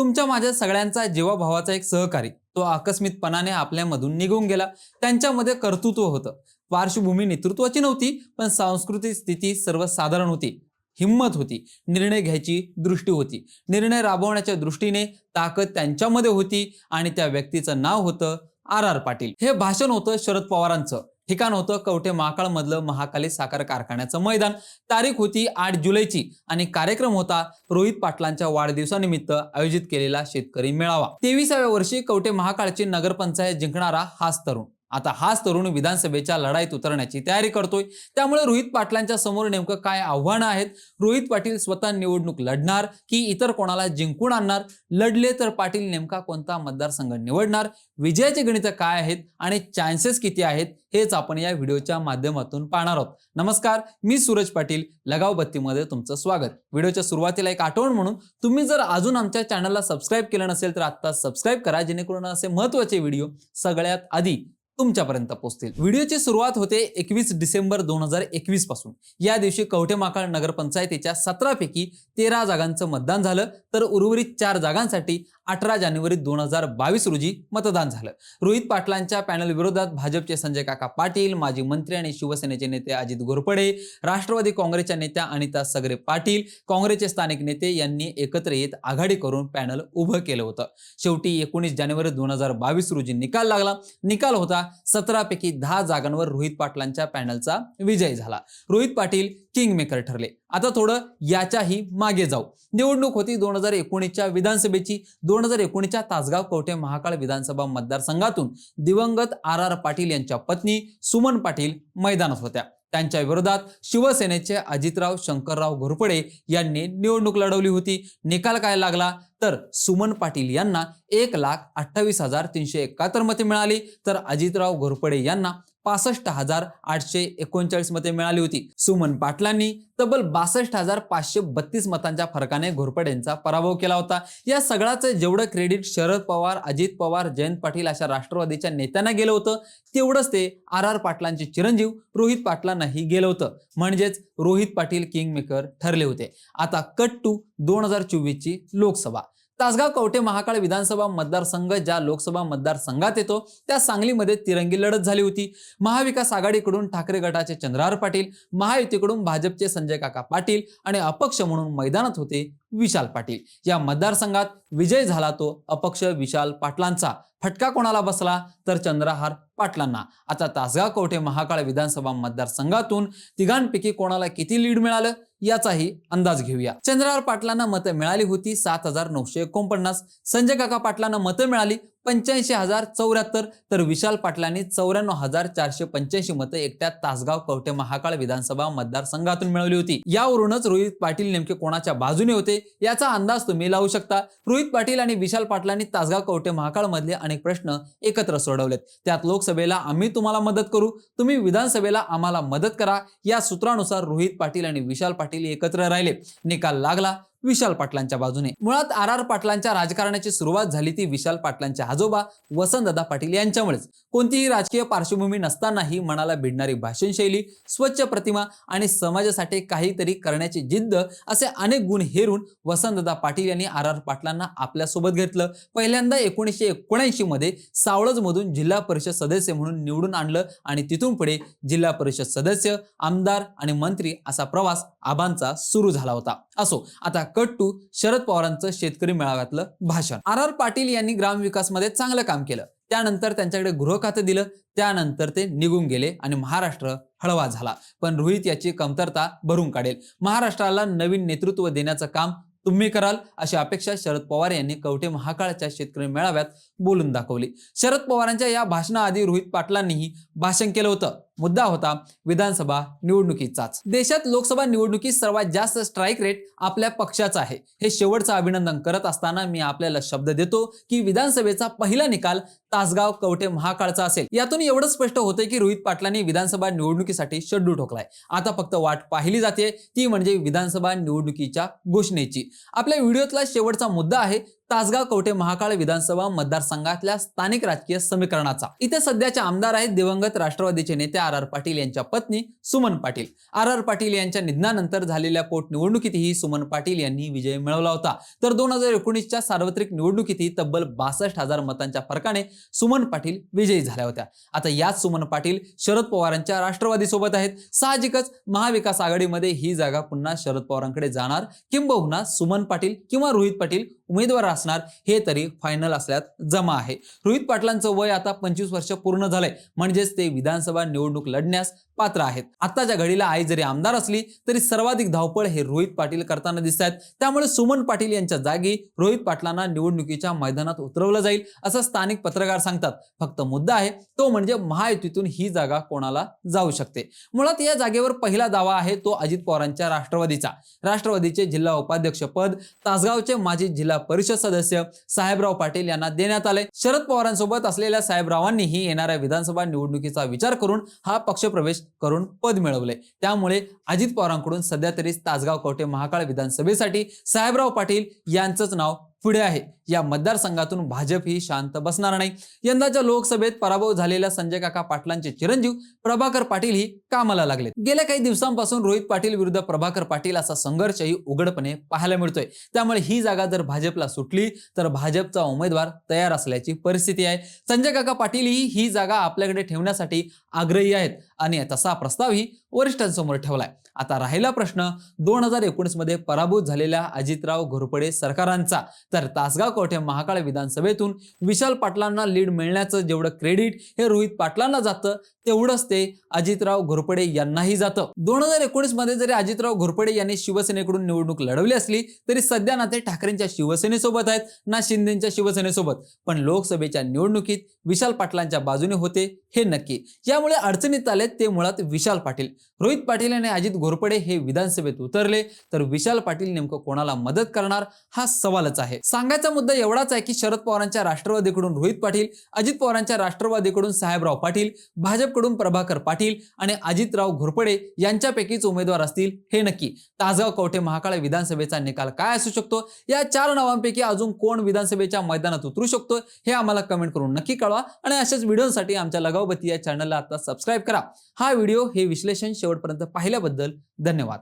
तुमच्या माझ्या सगळ्यांचा जीवाभावाचा एक सहकारी तो आकस्मितपणाने आपल्यामधून निघून गेला. त्यांच्यामध्ये कर्तृत्व होतं. पार्श्वभूमी नेतृत्वाची नव्हती पण सांस्कृतिक स्थिती सर्वसाधारण होती. हिंमत होती. निर्णय घ्यायची दृष्टी होती. निर्णय राबवण्याच्या दृष्टीने ताकद त्यांच्यामध्ये होती आणि त्या व्यक्तीचं नाव होतं आर आर पाटील. हे भाषण होतं शरद पवारांचं. ठिकाण होतं कवठे महाकाळ मधलं महाकाली साखर कारखान्याचं मैदान. तारीख होती आठ जुलैची आणि कार्यक्रम होता रोहित पाटलांच्या वाढदिवसानिमित्त आयोजित केलेला शेतकरी मेळावा. तेविसाव्या वर्षी कवठे महाकाळची नगरपंचायत जिंकणारा हाच तरुण. आता हाच तरुण विधानसभेच्या लढाईत उतरण्याची तयारी करतोय. त्यामुळे रोहित पाटलांच्या समोर नेमकं काय आव्हानं आहेत? रोहित पाटील स्वतः निवडणूक लढणार की इतर कोणाला जिंकून आणणार? लढले तर पाटील नेमका कोणता मतदारसंघ निवडणार? विजयाचे गणित काय आहेत आणि चान्सेस किती आहेत? हेच आपण या व्हिडिओच्या माध्यमातून पाहणार आहोत. नमस्कार मी सूरज पाटील लगाव बत्तीमध्ये तुमचं स्वागत. व्हिडिओच्या सुरुवातीला एक आठवण म्हणून तुम्ही जर अजून आमच्या चॅनलला सबस्क्राईब केलं नसेल तर आता सबस्क्राईब करा जेणेकरून असे महत्त्वाचे व्हिडिओ सगळ्यात आधी तुमच्यापर्यंत पोहोचतील. व्हिडिओची सुरुवात होते एकवीस डिसेंबर दोन हजार एकवीसपासून. या दिवशी कवठेमाकाळ नगरपंचायतीच्या सतरापैकी तेरा जागांचं मतदान झालं. तर उर्वरित चार जागांसाठी अठरा जानेवारी दोन हजार बावीस रोजी मतदान झालं. रोहित पाटलांच्या पॅनल विरोधात भाजपचे संजय काका पाटील माजी मंत्री आणि शिवसेनेचे नेते अजित घोरपडे राष्ट्रवादी काँग्रेसच्या नेत्या अनिता सगरे पाटील काँग्रेसचे स्थानिक नेते यांनी एकत्र येत आघाडी करून पॅनल उभं केलं होतं. शेवटी एकोणीस जानेवारी दोन हजार बावीस रोजी निकाल लागला. निकाल होता सतरापैकी दहा जागांवर रोहित पाटलांच्या पॅनलचा विजय झाला. रोहित पाटील किंग मेकर ठरले. आता थोडं याच्याही मागे जाऊ. निवडणूक होती दोन हजार एकोणीसच्या विधानसभेची. दोन हजार एकोणीसच्या तासगाव कवठे महाकाळ विधानसभा मतदारसंघातून दिवंगत आर आर पाटील यांच्या पत्नी सुमन पाटील मैदानात होत्या. त्यांच्या विरोधात शिवसेनेचे अजितराव शंकरराव घोरपडे यांनी निवडणूक लढवली होती. निकाल काय लागला? तर सुमन पाटील यांना एक लाख अठ्ठावीस हजार तीनशे एकाहत्तर मते मिळाली. तर अजितराव घोरपडे यांना पासष्ट हजार आठशे एकोणचाळीस मते मिळाली होती. सुमन पाटलांनी तब्बल बासष्ट हजार पाचशे बत्तीस मतांच्या फरकाने घोरपडेंचा पराभव केला होता. या सगळ्याचं जेवढं क्रेडिट शरद पवार अजित पवार जयंत पाटील अशा राष्ट्रवादीच्या नेत्यांना गेलं होतं तेवढंच ते आर आर पाटलांचे चिरंजीव रोहित पाटलांनाही गेलं होतं. म्हणजेच रोहित पाटील किंग मेकर ठरले होते. आता कट टू दोन हजार चोवीसची लोकसभा. तासगाव कवठे महाकाळ विधानसभा मतदारसंघ ज्या लोकसभा मतदारसंघात येतो त्या सांगलीमध्ये तिरंगी लढत झाली होती. महाविकास आघाडीकडून ठाकरे गटाचे चंद्रहार पाटील महायुतीकडून भाजपचे संजय काका पाटील आणि अपक्ष म्हणून मैदानात होते विशाल पाटील. या मतदारसंघात विजय झाला तो अपक्ष विशाल पाटलांचा. फटका कोणाला बसला? तर चंद्रहार पाटलांना. आता तासगाव कवठे महाकाळ विधानसभा मतदारसंघातून तिघांपैकी कोणाला किती लीड मिळालं? याचाही अंदाज घेऊया. चंद्रहार पाटलांना मतं मिळाली होती सात हजार नऊशे एकोणपन्नास. संजय काका पाटलांना मतं मिळाली पंच्याऐंशी हजार चौऱ्याहत्तर तर विशाल पाटलांनी चौऱ्याण्णव हजार चारशे पंच्याऐंशी मतं एकट्या तासगाव कवठे महाकाळ विधानसभा मतदारसंघातून मिळवली होती. यावरूनच रोहित पाटील नेमके कोणाच्या बाजूने होते याचा अंदाज तुम्ही लावू शकता. रोहित पाटील आणि विशाल पाटलांनी तासगाव कवठे महाकाळ मधले अनेक प्रश्न एकत्र सोडवलेत. त्यात लोकसभेला आम्ही तुम्हाला मदत करू तुम्ही विधानसभेला आम्हाला मदत करा या सूत्रानुसार रोहित पाटील आणि विशाल पाटील एकत्र राहिले. निकाल लागला विशाल पाटलांच्या बाजूने. मुळात आर आर पाटलांच्या राजकारणाची सुरुवात झाली ती विशाल पाटलांचे आजोबा वसंतदादा पाटील यांच्यामुळेच. कोणतीही राजकीय पार्श्वभूमी नसतानाही मनाला भिडणारी भाषणशैली स्वच्छ प्रतिमा आणि समाजासाठी काहीतरी करण्याची जिद्द असे अनेक गुण हेरून वसंतदादा पाटील यांनी आर आर पाटलांना आपल्यासोबत घेतलं. पहिल्यांदा एकोणीसशे एकोणऐंशी मध्ये जिल्हा परिषद सदस्य म्हणून निवडून आणलं आणि तिथून पुढे जिल्हा परिषद सदस्य आमदार आणि मंत्री असा प्रवास आबांचा सुरू झाला होता. असो आता कट टू शरद पवारांचं शेतकरी मेळाव्यातलं भाषण. आर आर पाटील यांनी ग्रामविकासमध्ये चांगलं काम केलं. त्यानंतर त्यांच्याकडे गृह खातं दिलं. त्यानंतर ते निघून गेले आणि महाराष्ट्र हळवा झाला. पण रोहित याची कमतरता भरून काढेल. महाराष्ट्राला नवीन नेतृत्व देण्याचं काम तुम्ही कराल अशी अपेक्षा शरद पवार यांनी कवठे महाकाळच्या शेतकरी मेळाव्यात बोलून दाखवली. शरद पवारांच्या या भाषणाआधी रोहित पाटलांनीही भाषण केलं होतं. मुद्दा होता विधानसभा निवडणुकीचाच. देशात लोकसभा निवडणुकीत सर्वात जास्त स्ट्राईक रेट आपल्या पक्षाचा आहे. हे शेवटचं अभिनंदन करत असताना मी आपल्याला शब्द देतो की विधानसभेचा पहिला निकाल तासगाव कवठे महाकाळचा असेल. यातून एवढं स्पष्ट होतंय की रोहित पाटलांनी विधानसभा निवडणुकीसाठी शेड्यूल ठोकलाय. आता फक्त वाट पाहिली जाते. ती म्हणजे विधानसभा निवडणुकीच्या घोषणेची. आपल्या व्हिडिओतला शेवटचा मुद्दा आहे तासगाव कवठे महाकाळ विधानसभा मतदारसंघातल्या स्थानिक राजकीय समीकरणाचा. इथे सध्याचे आमदार आहेत दिवंगत राष्ट्रवादीचे नेते आर आर पाटील यांच्या पत्नी सुमन पाटील. आर आर पाटील यांच्या निधनानंतर झालेल्या पोटनिवडणुकीतही सुमन पाटील यांनी विजय मिळवला होता. तर दोन हजार एकोणीसच्या सार्वत्रिक निवडणुकीतही तब्बल बासष्ट हजार मतांच्या फरकाने सुमन पाटील विजयी झाल्या होत्या. आता याच सुमन पाटील शरद पवारांच्या राष्ट्रवादी सोबत आहेत. साहजिकच महाविकास आघाडीमध्ये ही जागा पुन्हा शरद पवारांकडे जाणार. किंबहुना सुमन पाटील किंवा रोहित पाटील उमेदवार असणार हे तरी फायनल असल्यात जमा आहे. रोहित पाटलांचं वय आता पंचवीस वर्ष पूर्ण झालंय. म्हणजेच ते विधानसभा निवडणूक लढण्यास पात्र आहेत. आताच्या घडीला आई जरी आमदार असली तरी सर्वाधिक धावपळ हे रोहित पाटील करताना दिसत आहेत. त्यामुळे सुमन पाटील यांच्या जागी रोहित पाटलांना निवडणुकीच्या मैदानात उतरवलं जाईल असं स्थानिक पत्रकार सांगतात. फक्त मुद्दा आहे तो म्हणजे महायुतीतून ही जागा कोणाला जाऊ शकते? मुळात या जागेवर पहिला दावा आहे तो अजित पवारांच्या राष्ट्रवादीचा. राष्ट्रवादीचे जिल्हा उपाध्यक्ष पद तासगावचे माजी जिल्हा परिषद सदस्य साहेबराव पाटील यांना देण्यात आले. शरद पवारांसोबत असलेल्या साहेबरावांनीही येणाऱ्या विधानसभा निवडणुकीचा विचार करून हा पक्षप्रवेश करून पद मिळवले. त्यामुळे अजित पवारांकडून सध्या तरी तासगाव कवठे महाकाळ विधानसभेसाठी साहेबराव पाटील यांचंच नाव पुढे आहे. या मतदारसंघातून भाजप ही शांत बसणार नाही. यंदाच्या लोकसभेत पराभव झालेल्या संजय काका पाटलांचे चिरंजीव प्रभाकर पाटील ही कामाला लागले गेल्या काही दिवसांपासून रोहित पाटील विरुद्ध प्रभाकर पाटील असा संघर्षही उघडपणे पाहायला मिळतोय. त्यामुळे ही जागा जर भाजपला सुटली तर भाजपचा उमेदवार तयार असल्याची परिस्थिती आहे. संजय काका पाटील ही ही जागा आपल्याकडे ठेवण्यासाठी आग्रही आहेत. आणि तसा प्रस्तावही वरिष्ठांसमोर ठेवलाय. आता राहिला प्रश्न दोन हजार एकोणीसमध्ये पराभूत झालेल्या अजितराव घोरपडे सरकारांचा. तर तासगाव कवठे महाकाळ विधानसभेतून विशाल पाटलांना लीड मिळण्याचं जेवढं क्रेडिट हे रोहित पाटलांना जातं तेवढंच ते अजितराव घोरपडे यांनाही जातं. दोन हजार एकोणीसमध्ये जरी अजितराव घोरपडे यांनी शिवसेनेकडून निवडणूक लढवली असली तरी सध्या ना ते ठाकरेंच्या शिवसेनेसोबत आहेत ना शिंदेच्या शिवसेनेसोबत. पण लोकसभेच्या निवडणुकीत विशाल पाटलांच्या बाजूने होते हे नक्की. यामुळे अडचणीत आले ते मुळात विशाल पाटील. रोहित पाटील आणि अजित घोरपडे हे विधानसभेत उतरले तर विशाल पाटील नेमकं कोणाला मदत करणार हा सवालच आहे. सांगायचा मुद्दा एवढाच आहे की शरद पवारांच्या राष्ट्रवादीकडून रोहित पाटील अजित पवारांच्या राष्ट्रवादीकडून साहेबराव पाटील भाजपकडून प्रभाकर पाटील आणि अजितराव घोरपडे यांच्यापैकीच उमेदवार असतील हे नक्की. तासगाव कवठे महाकाळ विधानसभेचा निकाल काय असू शकतो? या चार नावांपैकी अजून कोण विधानसभेच्या मैदानात उतरू शकतो? हे आम्हाला कमेंट करून नक्की कळवा आणि अशाच व्हिडिओसाठी आमच्या लगावबत्ती या चॅनलला आता सबस्क्राईब करा. हा व्हिडिओ हे विश्लेषण शेवटपर्यंत पाहिल्याबद्दल धन्यवाद.